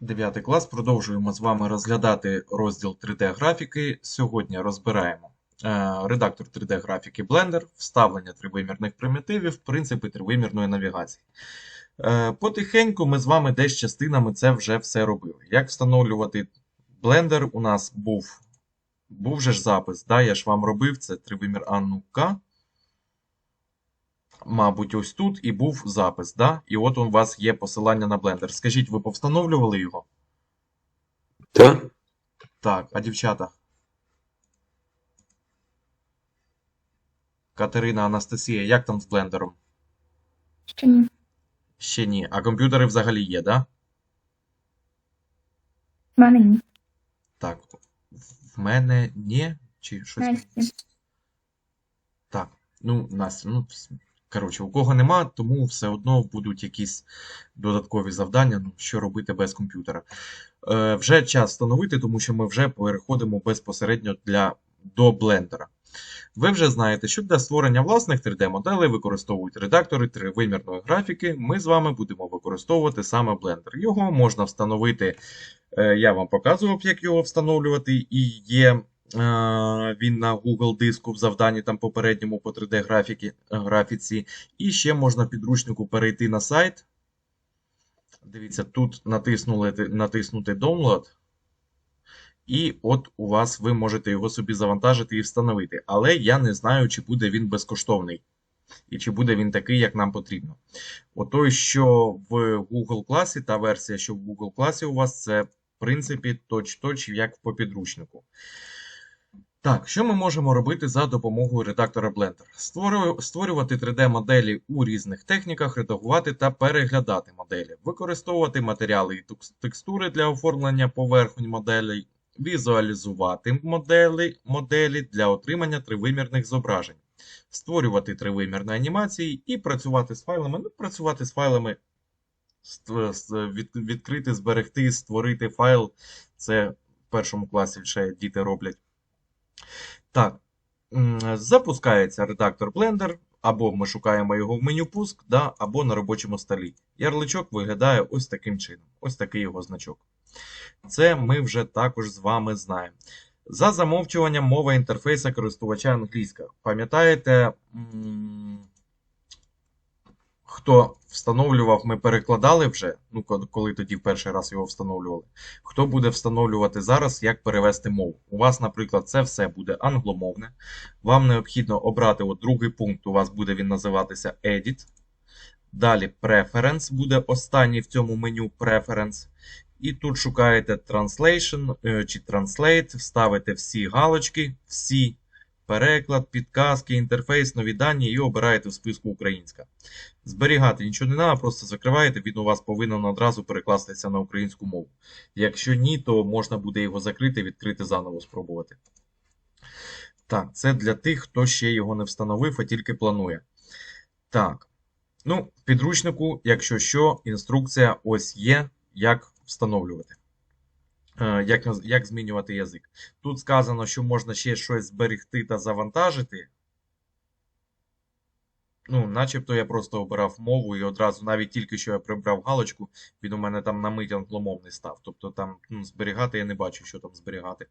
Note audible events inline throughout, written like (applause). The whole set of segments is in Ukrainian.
9 клас. Продовжуємо з вами розглядати розділ 3D-графіки. Сьогодні розбираємо е, редактор 3D-графіки Blender, вставлення тривимірних примітивів, принципи тривимірної навігації. Е, Потихеньку ми з вами десь частинами це вже все робили. Як встановлювати Blender? У нас був, був же ж запис. Да, я ж вам робив це тривимір Анну-К. Мабуть, ось тут і був запис, да? І от у вас є посилання на Blender. Скажіть, ви повстановлювали його? Так? Так, а дівчата? Катерина, Анастасія, як там з блендером? Ще ні. Ще ні. А комп'ютери взагалі є, да? В мене ні. Так. В мене ні. Чи щось? Насті. Так. Ну, Настя, ну, коротше, у кого нема, тому все одно будуть якісь додаткові завдання, ну, що робити без комп'ютера. Е, вже час встановити, тому що ми вже переходимо безпосередньо для, до блендера. Ви вже знаєте, що для створення власних 3D-моделей використовують редактори тривимірної графіки. Ми з вами будемо використовувати саме Blender. Його можна встановити, е, я вам показував, як його встановлювати, і є він на Google диску в завданні там попередньому по 3D графіки, графіці. І ще можна підручнику перейти на сайт. Дивіться, тут натиснули, натиснути Download. І от у вас ви можете його собі завантажити і встановити. Але я не знаю, чи буде він безкоштовний. І чи буде він такий, як нам потрібно. Отой, що в Google класі, та версія, що в Google класі у вас, це, в принципі, точ-точ, як по підручнику. Так, що ми можемо робити за допомогою редактора Blender? Створювати 3D-моделі у різних техніках, редагувати та переглядати моделі, використовувати матеріали і текстури для оформлення поверхонь моделей, візуалізувати моделі, моделі для отримання тривимірних зображень, створювати тривимірні анімації і працювати з файлами. Ну, працювати з файлами, від- відкрити, зберегти, створити файл. Це в першому класі ще діти роблять. Так, запускається редактор Blender, або ми шукаємо його в меню пуск, да, або на робочому столі. Ярличок виглядає ось таким чином. Ось такий його значок. Це ми вже також з вами знаємо. За замовчуванням мова інтерфейса користувача англійська. Пам'ятаєте, хто встановлював, ми перекладали вже, ну, коли тоді в перший раз його встановлювали. Хто буде встановлювати зараз, як перевести мову? У вас, наприклад, це все буде англомовне. Вам необхідно обрати от другий пункт, у вас буде він називатися Edit. Далі Preference буде останній в цьому меню Preference. І тут шукаєте Translation е, чи Translate, ставите всі галочки, всі переклад, підказки, інтерфейс, нові дані і обираєте в списку українська. Зберігати нічого не треба, просто закриваєте, він у вас повинен одразу перекластися на українську мову. Якщо ні, то можна буде його закрити, відкрити заново спробувати. Так, це для тих, хто ще його не встановив, а тільки планує. Так. Ну, підручнику, якщо що, інструкція ось є, як встановлювати. Е, Як, як змінювати язик. Тут сказано, що можна ще щось зберегти та завантажити. Ну, начебто я просто обирав мову і одразу, навіть тільки що я прибрав галочку, він у мене там на мить англомовний став. Тобто там ну, зберігати я не бачу, що там зберігати.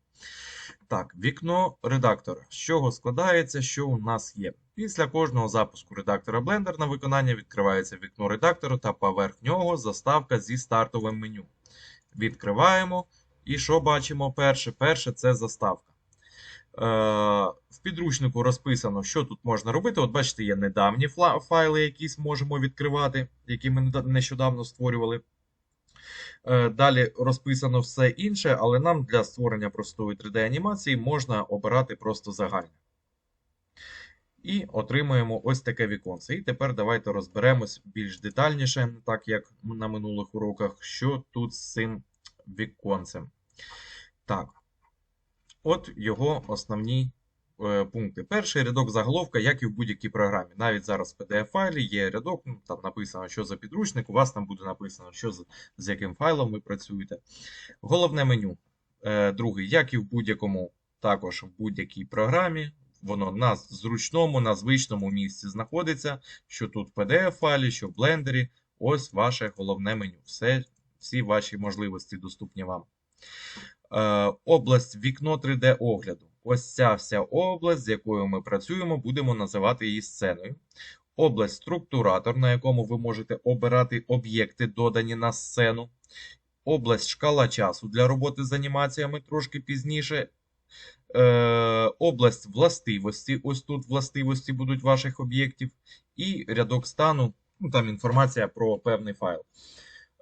Так, вікно редактора. З чого складається, що у нас є? Після кожного запуску редактора Blender на виконання відкривається вікно редактора та поверх нього заставка зі стартовим меню. Відкриваємо. І що бачимо перше? Перше це заставка. Е, в підручнику розписано, що тут можна робити. От бачите, є недавні файли, якісь можемо відкривати, які ми нещодавно створювали. Е, Далі розписано все інше, але нам для створення простої 3D-анімації можна обирати просто загальне. І отримуємо ось таке віконце. І тепер давайте розберемось більш детальніше, так як на минулих уроках, що тут з цим віконцем. Так, от його основні е, пункти. Перший рядок заголовка, як і в будь-якій програмі. Навіть зараз в PDF-файлі є рядок, ну, там написано, що за підручник, у вас там буде написано, що з, з яким файлом ви працюєте. Головне меню. Е, другий, як і в будь-якому, також в будь-якій програмі. Воно на зручному, на звичному місці знаходиться, що тут в PDF-файлі, що в блендері. Ось ваше головне меню. Все всі ваші можливості доступні вам. Е, область вікно 3D огляду. Ось ця вся область, з якою ми працюємо, будемо називати її сценою. Область структуратор, на якому ви можете обирати об'єкти, додані на сцену. Область шкала часу для роботи з анімаціями трошки пізніше. Е, область властивості. Ось тут властивості будуть ваших об'єктів. І рядок стану, ну там інформація про певний файл.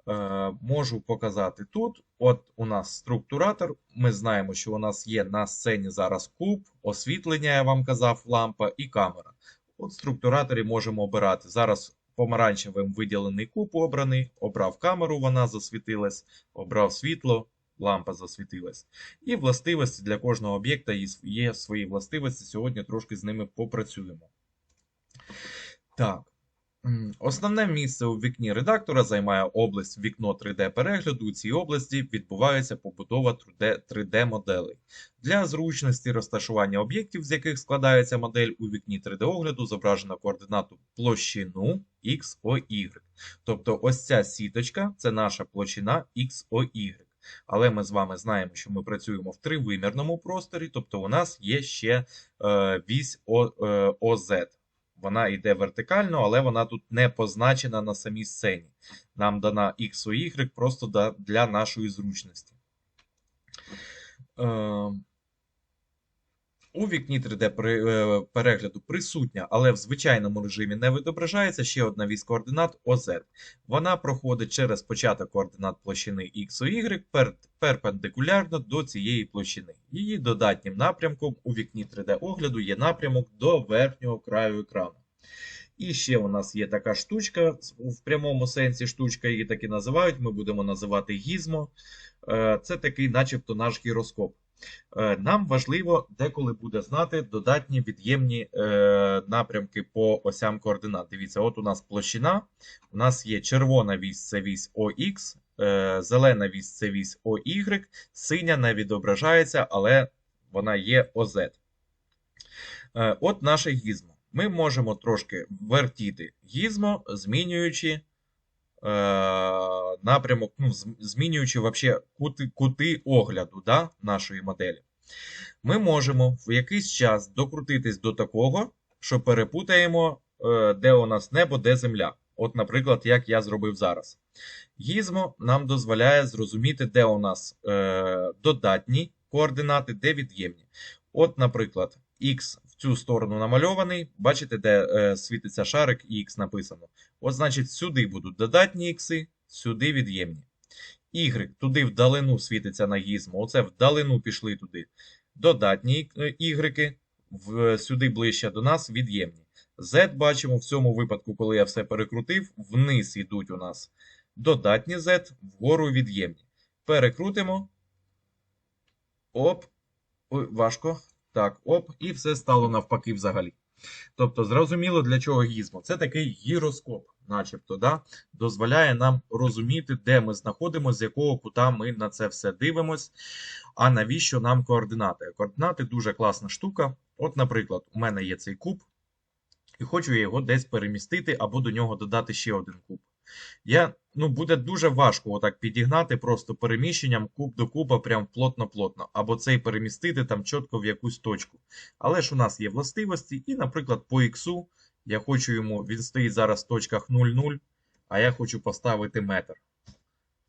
Е, можу показати тут. От у нас структуратор. Ми знаємо, що у нас є на сцені зараз куб, освітлення, я вам казав, лампа і камера. От в структураторі можемо обирати. Зараз помаранчевим виділений куб обраний, обрав камеру, вона засвітилась, обрав світло, лампа засвітилась. І властивості для кожного об'єкта є- є свої властивості. Сьогодні трошки з ними попрацюємо. Так. Основне місце у вікні редактора займає область вікно 3D перегляду. У цій області відбувається побудова 3D 3D моделей. Для зручності розташування об'єктів, з яких складається модель, у вікні 3D огляду зображено координату площину X, O, Y. Тобто ось ця сіточка це наша площина X, O, Y. Але ми з вами знаємо, що ми працюємо в тривимірному просторі, тобто у нас є ще е, вісь О, е. Вона йде вертикально, але вона тут не позначена на самій сцені. Нам дана X, Y просто для нашої зручності. У вікні 3D пере- е, перегляду присутня, але в звичайному режимі не відображається ще одна вісь координат OZ. Вона проходить через початок координат площини X, Y пер- перпендикулярно до цієї площини. Її додатнім напрямком у вікні 3D огляду є напрямок до верхнього краю екрану. І ще у нас є така штучка, в прямому сенсі штучка її так і називають, ми будемо називати гізмо. Е, Це такий, начебто, наш гіроскоп. Е, Нам важливо деколи буде знати додатні від'ємні е, напрямки по осям координат. Дивіться, от у нас площина, у нас є червона вісь це вісь OX, е, зелена вісь це вісь OY, синя не відображається, але вона є. Е, От наше гізмо. Ми можемо трошки вертіти гізмо, змінюючи напрямок, ну, змінюючи вообще кути, кути огляду да, нашої моделі. Ми можемо в якийсь час докрутитись до такого, що перепутаємо, е, де у нас небо, де земля. От, наприклад, як я зробив зараз. Гізмо нам дозволяє зрозуміти, де у нас е, додатні координати, де від'ємні. От, наприклад, X цю сторону намальований. Бачите, де е, світиться шарик і X написано. От, значить, сюди будуть додатні ікси, сюди від'ємні. Y туди вдалину світиться на гізмо. Оце вдалину пішли туди. Додатні е, в, сюди ближче до нас від'ємні. Z бачимо в цьому випадку, коли я все перекрутив, вниз йдуть у нас додатні Z, вгору від'ємні. Перекрутимо. Оп. Ой, важко. Так, оп, і все стало навпаки взагалі. Тобто, зрозуміло, для чого гізмо. Це такий гіроскоп, начебто, да? дозволяє нам розуміти, де ми знаходимося, з якого кута ми на це все дивимось. А навіщо нам координати? Координати дуже класна штука. От, наприклад, у мене є цей куб, і хочу я його десь перемістити або до нього додати ще один куб. Я, ну, буде дуже важко отак підігнати просто переміщенням куб до куба прям плотно-плотно, або цей перемістити там чітко в якусь точку. Але ж у нас є властивості, і, наприклад, по іксу я хочу йому, він стоїть зараз в точках 0,0, а я хочу поставити метр.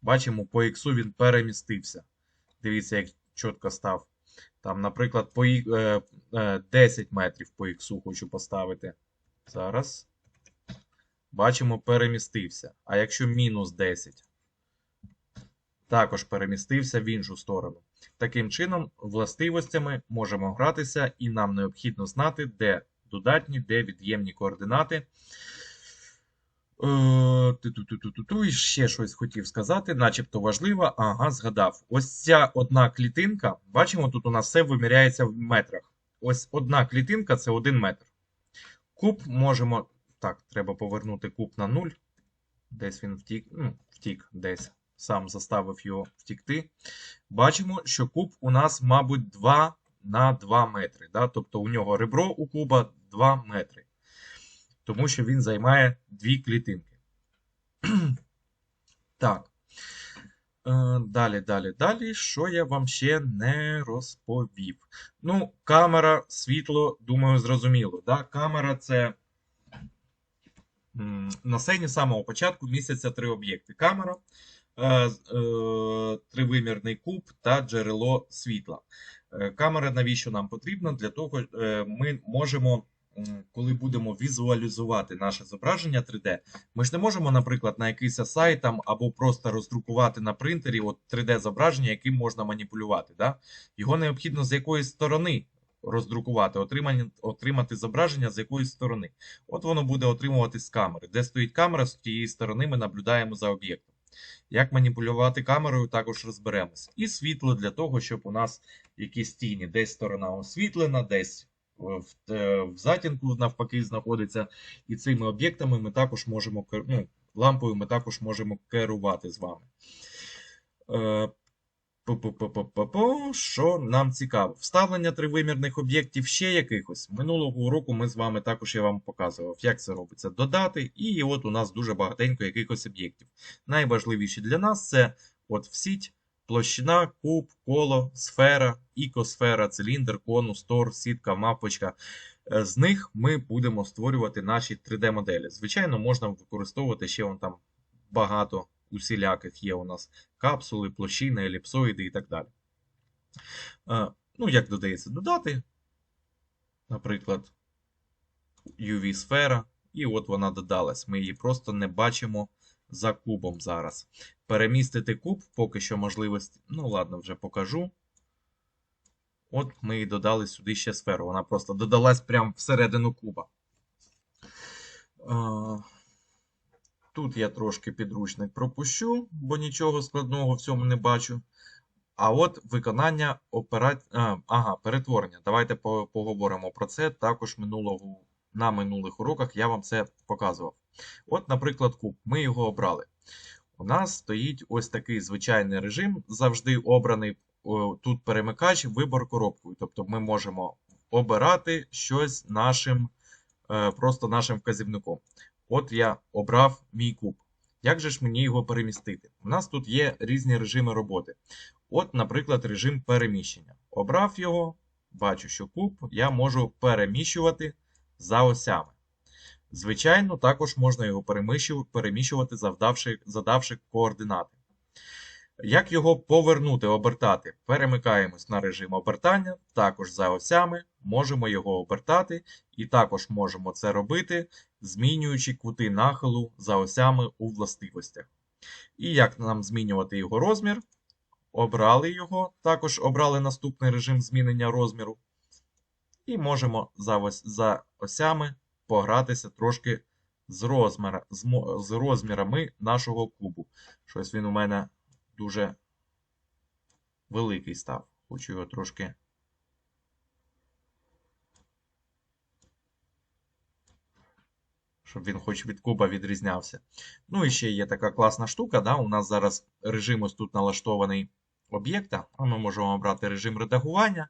Бачимо, по іксу він перемістився. Дивіться, як чітко став. Там, наприклад, по, е, е, 10 метрів по іксу хочу поставити. Зараз. Бачимо, перемістився. А якщо мінус 10, також перемістився в іншу сторону. Таким чином, властивостями можемо гратися, і нам необхідно знати, де додатні, де від'ємні координати. Е. І ще щось хотів сказати, начебто важливо. Ага, згадав. Ось ця одна клітинка, бачимо, тут у нас все виміряється в метрах. Ось одна клітинка це один метр. Куб можемо. Так, треба повернути куб на 0. Десь він втік, ну, втік десь. Сам заставив його втікти. Бачимо, що куб у нас, мабуть, 2 на 2 метри. Да? Тобто у нього ребро у куба 2 метри. Тому що він займає дві клітинки. (clears throat) так. Е, Далі, далі, далі. Що я вам ще не розповів? Ну, камера, світло, думаю, зрозуміло. Да? Камера це на сцені самого початку містяться три об'єкти: камера, е, е, тривимірний куб та джерело світла. Е, Камера навіщо нам потрібна? Для того ми можемо, коли будемо візуалізувати наше зображення 3D, ми ж не можемо, наприклад, на якийсь сайт там або просто роздрукувати на принтері от 3D-зображення, яким можна маніпулювати. Да? Його необхідно з якоїсь сторони роздрукувати, отримані, отримати зображення з якоїсь сторони. От воно буде отримуватись з камери. Де стоїть камера, з тієї сторони ми наблюдаємо за об'єктом. Як маніпулювати камерою, також розберемось. І світло для того, щоб у нас якісь тіні, десь сторона освітлена, десь е, в, е, в затінку навпаки знаходиться. І цими об'єктами ми також можемо ну, лампою ми також можемо керувати з вами. Що нам цікаво? Вставлення тривимірних об'єктів ще якихось. Минулого уроку ми з вами також я вам показував, як це робиться. Додати, і от у нас дуже багатенько якихось об'єктів. Найважливіші для нас це от в сіть, площина, куб, коло, сфера, ікосфера, циліндр, конус, тор, сітка, мапочка. Е, З них ми будемо створювати наші 3D-моделі. Звичайно, можна використовувати ще вон там багато усіляких є у нас капсули, площини, еліпсоїди і так далі. Е, Ну, як додається додати, наприклад, UV-сфера, і от вона додалась. Ми її просто не бачимо за кубом зараз. Перемістити куб, поки що можливості. Ну, ладно, вже покажу. От ми і додали сюди ще сферу. Вона просто додалась прямо всередину куба. Тут я трошки підручник пропущу, бо нічого складного в цьому не бачу. А от виконання опера... ага, перетворення. Давайте поговоримо про це. Також минулого, на минулих уроках я вам це показував. От, наприклад, куб. Ми його обрали. У нас стоїть ось такий звичайний режим, завжди обраний. Тут перемикач, вибор коробкою. Тобто ми можемо обирати щось нашим, е, просто нашим вказівником. От я обрав мій куб. Як же ж мені його перемістити? У нас тут є різні режими роботи. От, наприклад, режим переміщення. Обрав його, бачу, що куб я можу переміщувати за осями. Звичайно, також можна його переміщувати, завдавши, задавши координати. Як його повернути, обертати? Перемикаємось на режим обертання, також за осями, можемо його обертати, і також можемо це робити, змінюючи кути нахилу за осями у властивостях. І як нам змінювати його розмір? Обрали його, також обрали наступний режим змінення розміру. І можемо за, ось, за осями погратися трошки з, розміра, з, з розмірами нашого кубу. Щось він у мене дуже великий став. Хочу його трошки. Щоб він хоч від куба відрізнявся. Ну і ще є така класна штука. Да? У нас зараз режим ось тут налаштований об'єкта, а ми можемо обрати режим редагування,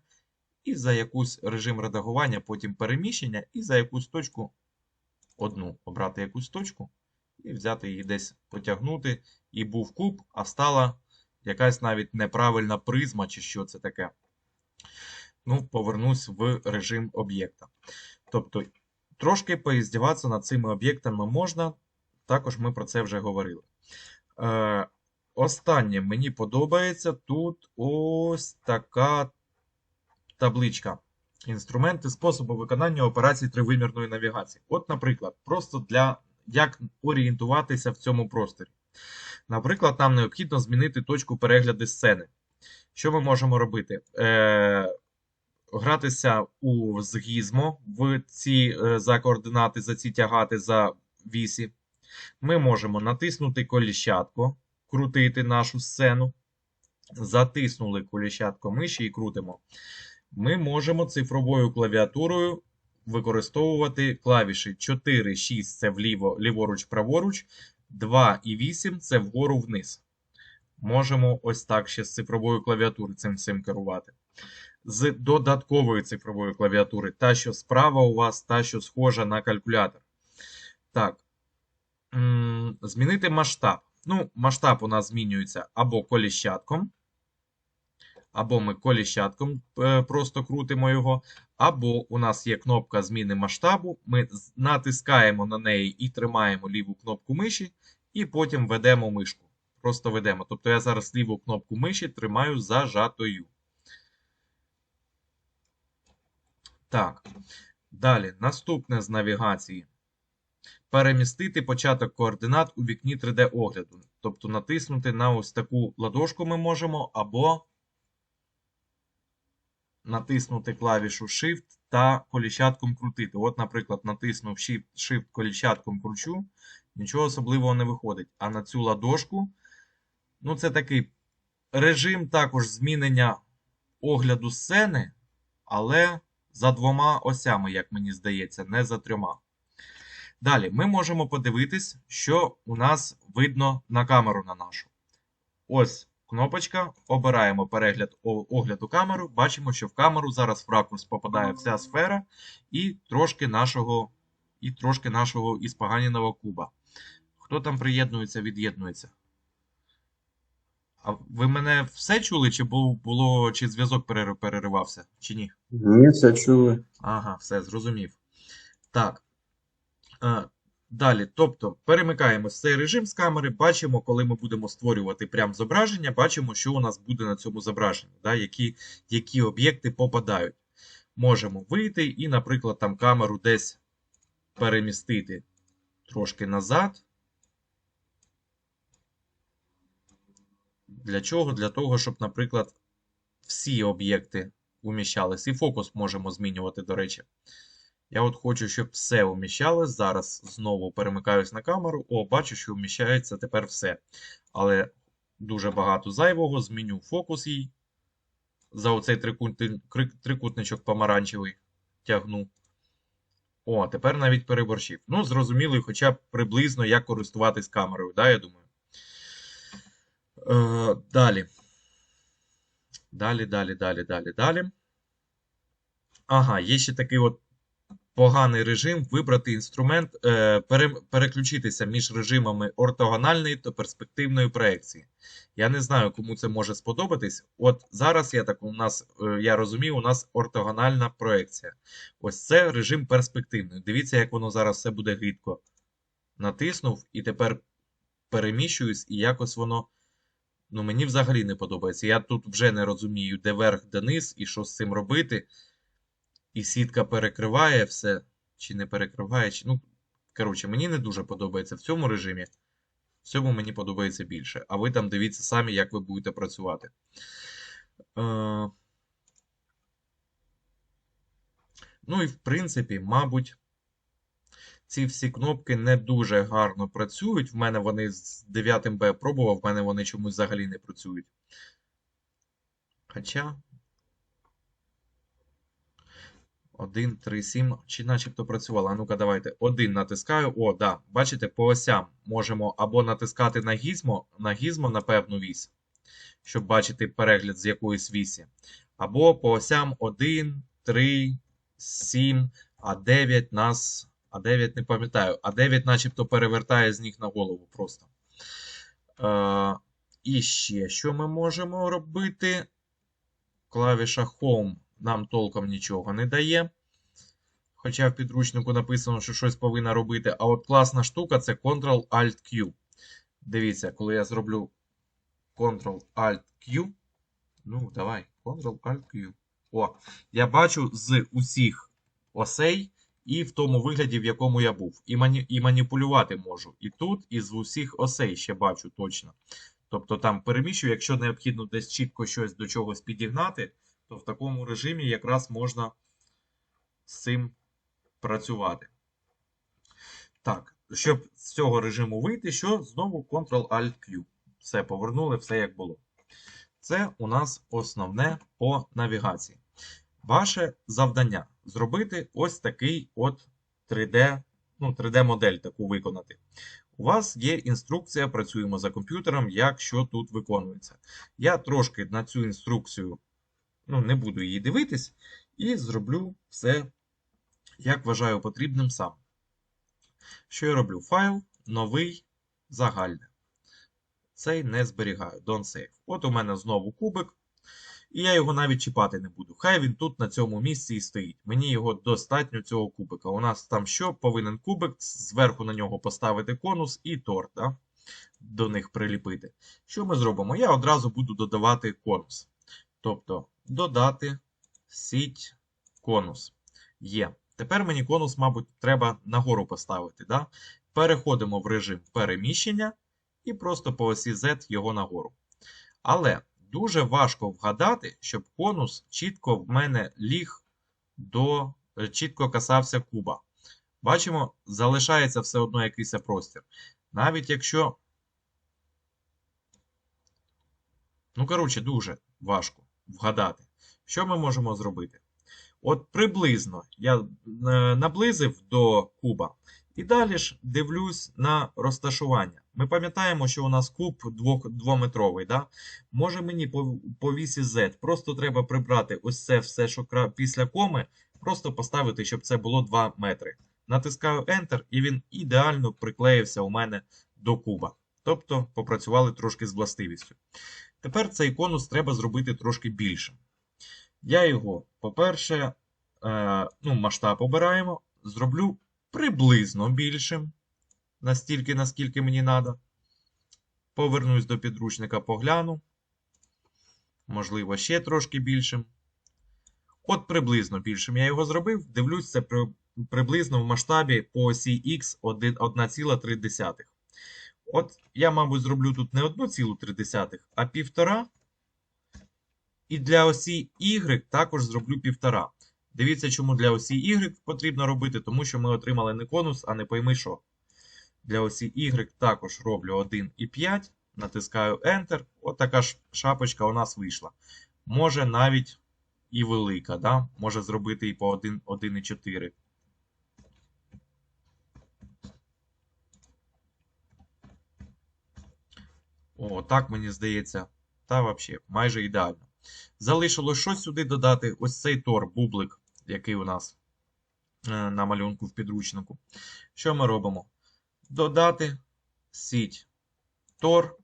і за якийсь режим редагування, потім переміщення, і за якусь точку одну обрати якусь точку і взяти її десь потягнути. І був куб, а стала якась навіть неправильна призма, чи що це таке. Ну, повернусь в режим об'єкта. Тобто, трошки поіздіватися над цими об'єктами можна. Також ми про це вже говорили. Е, останнє мені подобається тут ось така табличка. Інструменти способу виконання операцій тривимірної навігації. От, наприклад, просто для як орієнтуватися в цьому просторі. Наприклад, нам необхідно змінити точку перегляду сцени. Що ми можемо робити? Е, гратися у з гізмо в ці е, за координати, за ці тягати за вісі. Ми можемо натиснути коліщатко, крутити нашу сцену. Затиснули коліщатко миші і крутимо. Ми можемо цифровою клавіатурою використовувати клавіші 4, 6 це вліво, ліворуч, праворуч, 2 і 8 це вгору вниз. Можемо ось так ще з цифрової клавіатури цим всім керувати. З додаткової цифрової клавіатури, та, що справа у вас, та, що схожа на калькулятор. Так. Змінити масштаб. Ну, масштаб у нас змінюється або коліщатком, або ми коліщатком е, просто крутимо його, або у нас є кнопка зміни масштабу. Ми натискаємо на неї і тримаємо ліву кнопку миші, і потім ведемо мишку. Просто ведемо. Тобто я зараз ліву кнопку миші тримаю зажатою. Так. Далі, наступне з навігації. Перемістити початок координат у вікні 3D-огляду. Тобто натиснути на ось таку ладошку ми можемо, або натиснути клавішу Shift та коліщатком крутити. От, наприклад, натиснув Shift, Shift коліщатком кручу, нічого особливого не виходить. А на цю ладошку, ну, це такий режим також змінення огляду сцени, але за двома осями, як мені здається, не за трьома. Далі ми можемо подивитись, що у нас видно на камеру на нашу. Ось кнопочка. Обираємо перегляд огляду камеру. Бачимо, що в камеру зараз в ракурс попадає вся сфера і трошки нашого, і трошки нашого іспоганеного куба. Хто там приєднується, від'єднується? А ви мене все чули, чи було, було чи зв'язок переривався, чи ні? Ні, все чули. Ага, все, зрозумів. Так. Е, Далі, тобто, перемикаємо цей режим з камери, бачимо, коли ми будемо створювати прям зображення, бачимо, що у нас буде на цьому зображенні, да, які, які об'єкти попадають. Можемо вийти і, наприклад, там камеру десь перемістити трошки назад. Для чого? Для того, щоб, наприклад, всі об'єкти уміщались. І фокус можемо змінювати, до речі. Я от хочу, щоб все уміщалось. Зараз знову перемикаюсь на камеру. О, бачу, що уміщається тепер все. Але дуже багато зайвого. Зміню фокус їй. За оцей трикутничок помаранчевий тягну. О, тепер навіть переборщив. Ну, зрозуміло, хоча б приблизно, як користуватись камерою, да, я думаю. Е, далі. Далі, далі, далі, далі, далі. Ага, є ще такий от поганий режим вибрати інструмент, е, пере- переключитися між режимами ортогональної та перспективної проекції. Я не знаю, кому це може сподобатись. От зараз я так у нас, е, я розумію, у нас ортогональна проекція. Ось це режим перспективний. Дивіться, як воно зараз все буде гидко. Натиснув і тепер переміщуюсь, і якось воно. Ну, мені взагалі не подобається. Я тут вже не розумію, де верх, де низ, і що з цим робити. І сітка перекриває все, чи не перекриває, чи. Ну, коротше, мені не дуже подобається в цьому режимі. В цьому мені подобається більше. А ви там дивіться самі, як ви будете працювати. Е... Ну і в принципі, мабуть, ці всі кнопки не дуже гарно працюють. В мене вони з 9Б пробував, в мене вони чомусь взагалі не працюють. Хоча. 1, 3, 7, чи начебто працювало. А ну-ка, давайте. 1 натискаю. О, да. Бачите, по осям можемо або натискати на гізмо, на гізмо на певну вісь, щоб бачити перегляд з якоїсь вісі. Або по осям 1, 3, 7, а 9 нас. А 9 не пам'ятаю. А 9 начебто перевертає з ніг на голову просто. Е, і ще що ми можемо робити? Клавіша Home нам толком нічого не дає. Хоча в підручнику написано, що щось повинна робити. А от класна штука це Ctrl-Alt-Q. Дивіться, коли я зроблю Ctrl-Alt-Q. Ну, давай, Ctrl-Alt-Q. О, я бачу з усіх осей і в тому вигляді, в якому я був. І, мані... і маніпулювати можу. І тут, і з усіх осей ще бачу точно. Тобто там переміщую, якщо необхідно десь чітко щось до чогось підігнати, то в такому режимі якраз можна з цим працювати. Так, щоб з цього режиму вийти, що знову Ctrl-Alt-Q. Все, повернули, все як було. Це у нас основне по навігації. Ваше завдання зробити ось такий от 3D, ну, 3D-модель таку виконати. У вас є інструкція, працюємо за комп'ютером, як що тут виконується. Я трошки на цю інструкцію ну, не буду її дивитись, і зроблю все, як вважаю потрібним сам. Що я роблю? Файл, новий, загальне. Цей не зберігаю. Don't save. От у мене знову кубик. І я його навіть чіпати не буду. Хай він тут на цьому місці і стоїть. Мені його достатньо цього кубика. У нас там що? Повинен кубик, зверху на нього поставити конус і торт. Да? До них приліпити. Що ми зробимо? Я одразу буду додавати конус. Тобто додати сіть конус. Є. Тепер мені конус, мабуть, треба нагору поставити. Да? Переходимо в режим переміщення і просто по осі Z його нагору. Але дуже важко вгадати, щоб конус чітко в мене ліг до е, чітко касався куба. Бачимо, залишається все одно якийсь простір. Навіть якщо. Ну, коротше, дуже важко вгадати. Що ми можемо зробити? От приблизно я е, наблизив до куба. І далі ж дивлюсь на розташування. Ми пам'ятаємо, що у нас куб двох- двометровий. Да? Може мені по, вісі Z просто треба прибрати ось це все, що після коми, просто поставити, щоб це було 2 метри. Натискаю Enter, і він ідеально приклеївся у мене до куба. Тобто попрацювали трошки з властивістю. Тепер цей конус треба зробити трошки більшим. Я його, по-перше, е, ну, масштаб обираємо, зроблю приблизно більшим, настільки, наскільки мені треба. Повернусь до підручника, погляну. Можливо, ще трошки більшим. От приблизно більшим я його зробив. Дивлюсь, це при, приблизно в масштабі по осі Х 1,3. От я, мабуть, зроблю тут не 1,3, а 1,5. І для осі Y також зроблю 1,5. Дивіться, чому для осі Y потрібно робити, тому що ми отримали не конус, а не пойми що. Для осі Y також роблю 1,5, натискаю Enter. От така ж шапочка у нас вийшла. Може навіть і велика, да? може зробити і по 1 1,4. О, так мені здається. Та взагалі, майже ідеально. Залишилось щось сюди додати. Ось цей тор, бублик, який у нас е, на малюнку в підручнику. Що ми робимо? Додати сіть тор.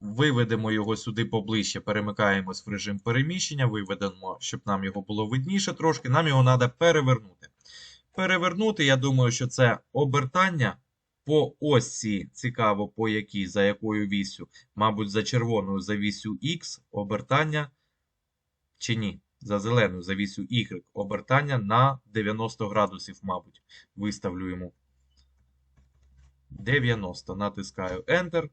Виведемо його сюди поближче, перемикаємось в режим переміщення, виведемо, щоб нам його було видніше трошки. Нам його треба перевернути. Перевернути, я думаю, що це обертання по осі, цікаво, по якій, за якою вісю, мабуть, за червоною за вісю X обертання, чи ні, за зеленою за вісю Y обертання на 90 градусів, мабуть, виставлю йому. 90. Натискаю Enter.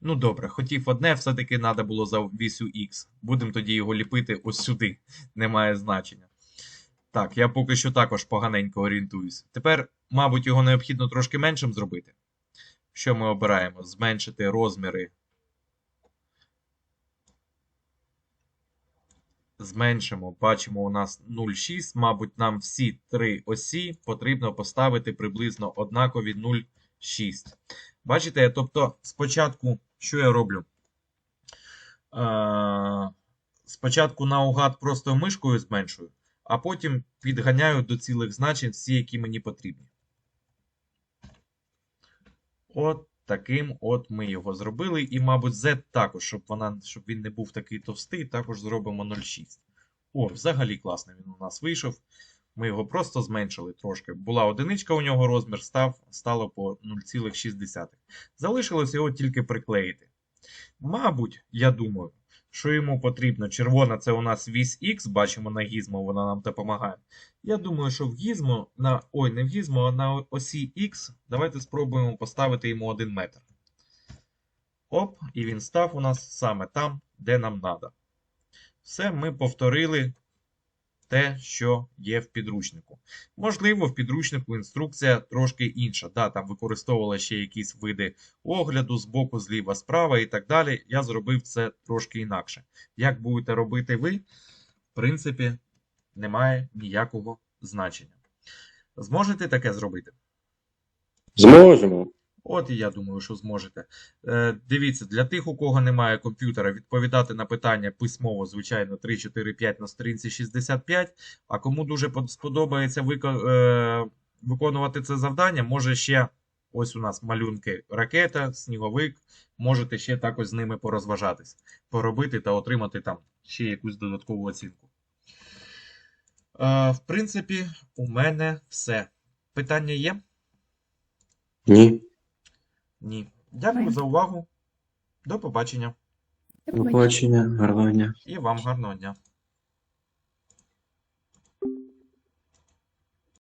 Ну, добре, хотів одне, все-таки треба було за вісю X. Будемо тоді його ліпити ось сюди. Немає значення. Так, я поки що також поганенько орієнтуюсь. Тепер, мабуть, його необхідно трошки меншим зробити. Що ми обираємо? Зменшити розміри. Зменшимо, бачимо, у нас 0,6. Мабуть, нам всі три осі потрібно поставити приблизно однакові 0,6. Бачите, тобто, спочатку, що я роблю? Е, спочатку наугад просто мишкою зменшую, а потім підганяю до цілих значень всі, які мені потрібні. От таким от ми його зробили. І, мабуть, Z також, щоб, вона, щоб він не був такий товстий, також зробимо 0,6. О, взагалі класно він у нас вийшов. Ми його просто зменшили трошки. Була одиничка у нього розмір, став, стало по 0,6. Залишилось його тільки приклеїти. Мабуть, я думаю, що йому потрібно. Червона це у нас вісь X, бачимо на гізмо, вона нам допомагає. Я думаю, що в гізмо, на, ой, не в гізмо, а на осі X, давайте спробуємо поставити йому 1 метр. Оп, і він став у нас саме там, де нам треба. Все, ми повторили те, що є в підручнику. Можливо, в підручнику інструкція трошки інша. Да, Там використовували ще якісь види огляду з боку, зліва, справа і так далі. Я зробив це трошки інакше. Як будете робити ви, в принципі, немає ніякого значення. Зможете таке зробити? Зможемо. От і я думаю, що зможете. Е, дивіться, для тих, у кого немає комп'ютера, відповідати на питання письмово, звичайно, 3, 4, 5 на сторінці 65. А кому дуже сподобається вико- е, виконувати це завдання, може ще Ось у нас малюнки ракета, сніговик. Можете ще також з ними порозважатись, поробити та отримати там ще якусь додаткову оцінку. Е, в принципі, у мене все. Питання є? Ні. Ні. Дякую за увагу. До побачення. До До побачення. побачення, гарного дня. І вам гарного дня.